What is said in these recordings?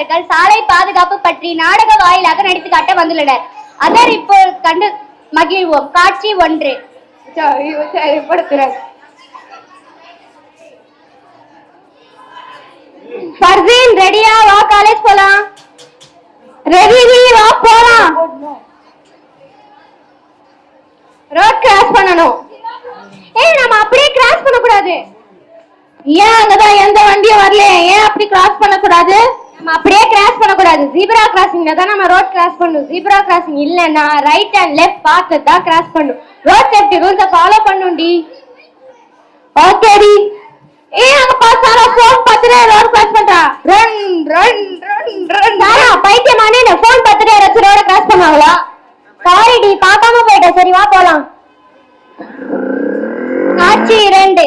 அவர்கள் சாலை பாதுகாப்பு பற்றி நாடக வாயிலாக நடித்து காட்ட வந்துள்ளனர். அதர் இப்போ கண்டு மகிழ்வோம். காட்சி ஒன்று. ஃபர்சீன் ரெடியா? வா காலேஜ் போலாம். ரெடி நீ வா போலாம். ரோட் கிராஸ் பண்ணணும். ஏய் நம்ம அப்படியே கிராஸ் பண்ண கூடாது ஏன் அங்கதான் எந்த வண்டியும் வரல ஏன் அப்படி கிராஸ் பண்ண கூடாது நம்ம அப்படியே கிராஸ் பண்ணக்கூடாது. ஜீப்ரா கிராசிங்ல தான் நம்ம ரோட் கிராஸ் பண்ணணும். ஜீப்ரா கிராசிங் இல்லைன்னா ரைட் அண்ட் லெஃப்ட் பார்த்து தான் கிராஸ் பண்ணணும். ரோட் சேஃப்டி ரூல்ஸ ஃபாலோ பண்ணும்டி ஓகேடி ஏய் அங்க பாசாரா ஃபோன் பார்த்துட்டு ரோட் கிராஸ் பண்றா. ரன் ரன் ரன் ரன் தாரா பைத்தியமானே நான் ஃபோன் பார்த்துட்டு யாராச்சும் ரோட கிராஸ் பண்ணுவாங்களா? சாரி டி பார்க்காம போயிட்டேன். சரி வா போலாம். காட்சி இரண்டு.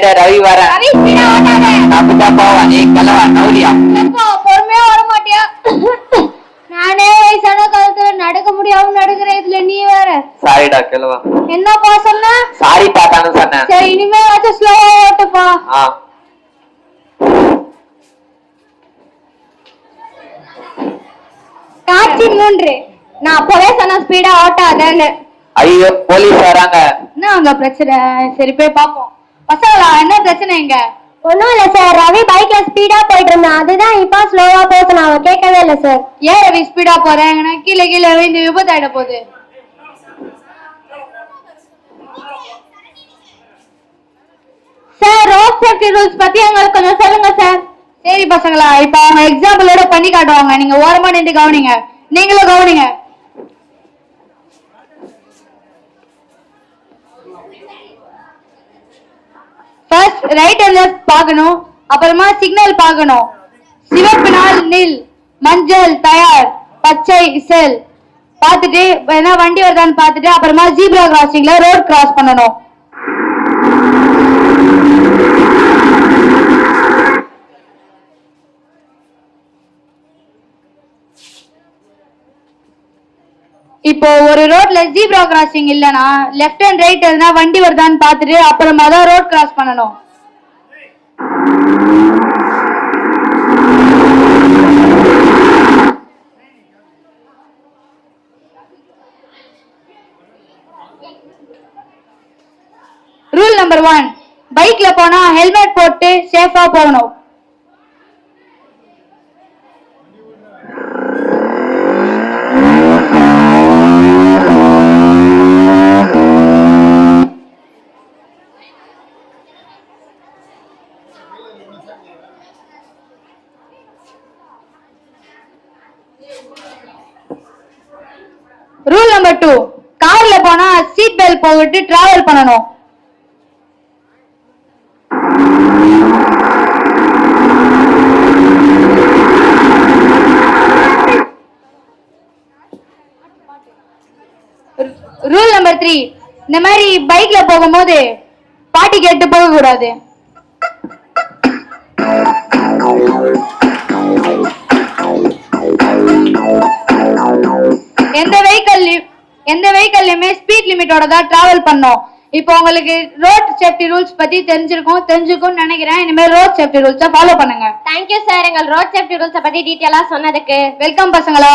ரைடர் ரவி வரேன் அப்படிதான் போவான் நீ கிளவா நவுரியா பொறுமையா வர மாட்டியா நானே வயசான காலத்துல நடக்க முடியாம நடக்கிற இதுல நீ வேற சாரிடா கிளவா என்னப்பா சொன்ன சாரி தாத்தான்னு சொன்னேன் சரி இனிமே ஆச்சும் ஸ்லோவா ஓட்டுப்பா காட்சி மூன்று நான் அப்பவே சொன்ன ஸ்பீடா ஓட்டாதன்னு ஐயோ போலீஸ் வராங்க என்ன அங்க பிரச்சனை சரி போய் பாப்போம் பசங்களா என்ன பிரச்சனை இங்க? ஒண்ணும் இல்ல சார். ரவி பைக்ல ஸ்பீடா போயிட்டு இருந்தான் அதுதான் இப்ப ஸ்லோவா பேசணும் அவன் கேட்கவே இல்ல சார். ஏன் ரவி ஸ்பீடா போறேன்? கீழே கீழே விழுந்து விபத்து ஆயிட போகுது. சார் ரோட் சேஃப்டி ரூல்ஸ் பத்தி எங்களுக்கு கொஞ்சம் சொல்லுங்க சார். சரி பசங்களா இப்ப அவங்க எக்ஸாம்பிளோட பண்ணி காட்டுவாங்க. நீங்க ஓரமா நின்று கவனிங்க. நீங்களும் கவனிங்க. ரைட் அண்ட் லெஃப்ட் பார்க்கணும் அப்புறமா சிக்னல் பார்க்கணும். சிவப்பு நாள் நில் மஞ்சள் தயார் பச்சை செல் பார்த்துட்டு ஏன்னா வண்டி வருதான்னு பார்த்துட்டு அப்புறமா ஜீப்ரா கிராசிங்ல ரோட் கிராஸ் பண்ணணும். இப்போ ஒரு ரோட்ல ஜீப்ரா கிராசிங் இல்லனா லெஃப்ட் அண்ட் ரைட் எதுனா வண்டி வருதான்னு பார்த்துட்டு அப்புறமா தான் ரோட் கிராஸ் பண்ணணும். ரூல் நம்பர் ஒன் பைக்ல போனா ஹெல்மெட் போட்டு சேஃபா போகணும். ரூல் நம்பர் டூ கார்ல போனா சீட் பெல்ட் போட்டு டிராவல் பண்ணணும். ரூல் நம்பர் த்ரீ இந்த மாதிரி பைக்ல போகும்போது பாட்டி கேட்டு போக கூடாது எந்த வெஹிக்கல் எந்த வெஹிக்கல்லையுமே ஸ்பீட் லிமிட்டோட தான் டிராவல் பண்ணோம். இப்போ உங்களுக்கு ரோட் சேஃப்டி ரூல்ஸ் பத்தி தெரிஞ்சிருக்கும் தெரிஞ்சுக்கும்னு நினைக்கிறேன். இனிமேல் ரோட் சேஃப்டி ரூல்ஸை ஃபாலோ பண்ணுங்க. தேங்க்யூ சார் எங்கள் ரோட் சேஃப்டி ரூல்ஸை பத்தி டீட்டெயிலா சொன்னதுக்கு. வெல்கம் பசங்களா.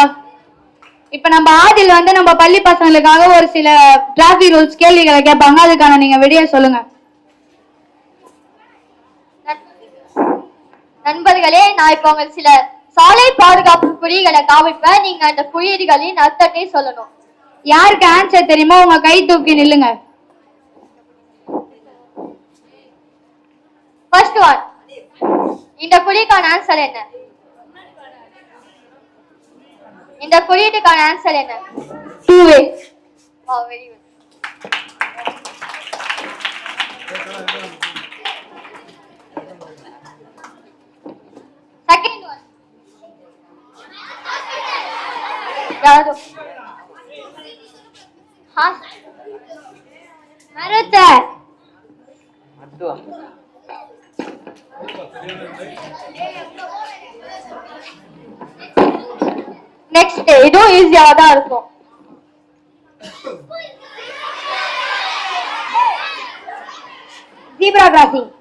இப்ப நம்ம ஆதில் வந்து நம்ம பள்ளி பசங்களுக்காக ஒரு சில டிராபிக் ரூல்ஸ் கேள்விகளை கேட்பாங்க. அதுக்கான நீங்க விடிய சொல்லுங்க. நண்பர்களே நான் இப்போ உங்களுக்கு சில சாலை பாதுகாப்பு குறிகளை காவிப்ப நீங்க அந்த குறியீடுகளின் அர்த்தத்தை சொல்லணும். யாருக்கு ஆன்சர் தெரியுமோ? உங்க கை தூக்கி நில்லுங்க. ஃபர்ஸ்ட் ஒன் இந்த குறிக்கான ஆன்சர் என்ன? இந்த குறியீட்டுக்கான ஆன்சர் என்ன? டூ வே வெரி குட் ಯಾವುದು ಹಾ ಬರುತ್ತೆ ಅದು ನೆಕ್ಸ್ಟ್ ಇದು ಈಸಿ ಆದ ಅರ್ಥ ಜೀಬ್ರಾ ಕ್ರಾಸಿಂಗ್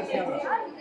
Obrigada.